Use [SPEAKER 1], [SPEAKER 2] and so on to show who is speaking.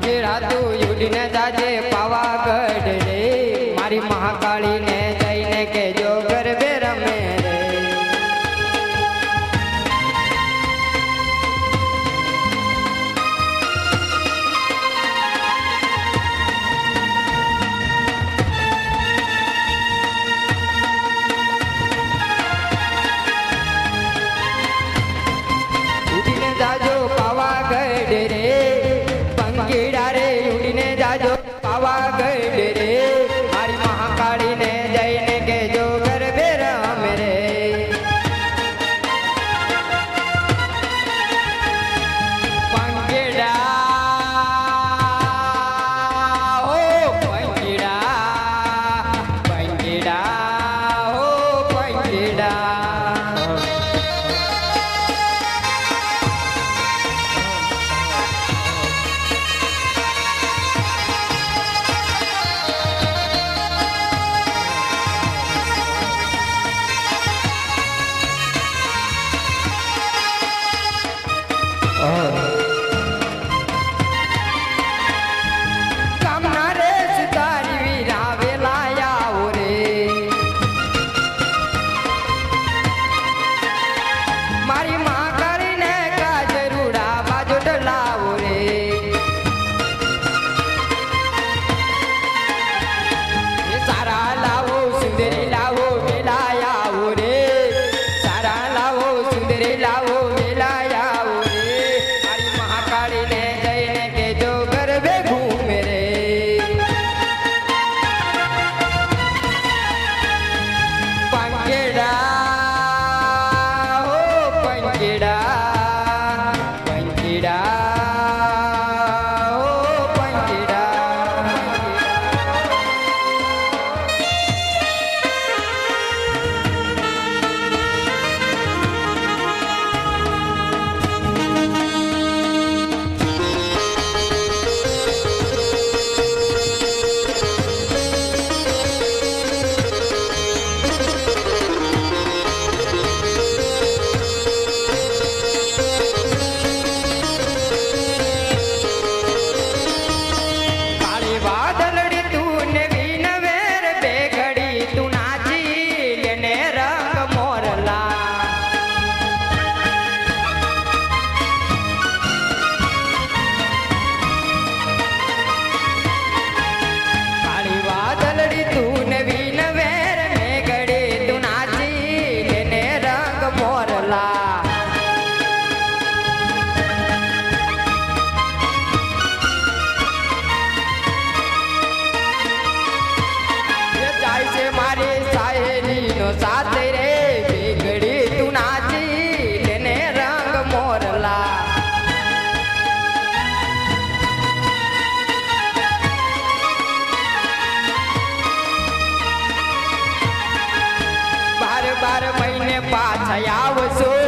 [SPEAKER 1] ખેડાતું યુડીને જાજે પાવાગઢ રે. મારી મહાકાળીને જઈને કેજો ગરબે. was so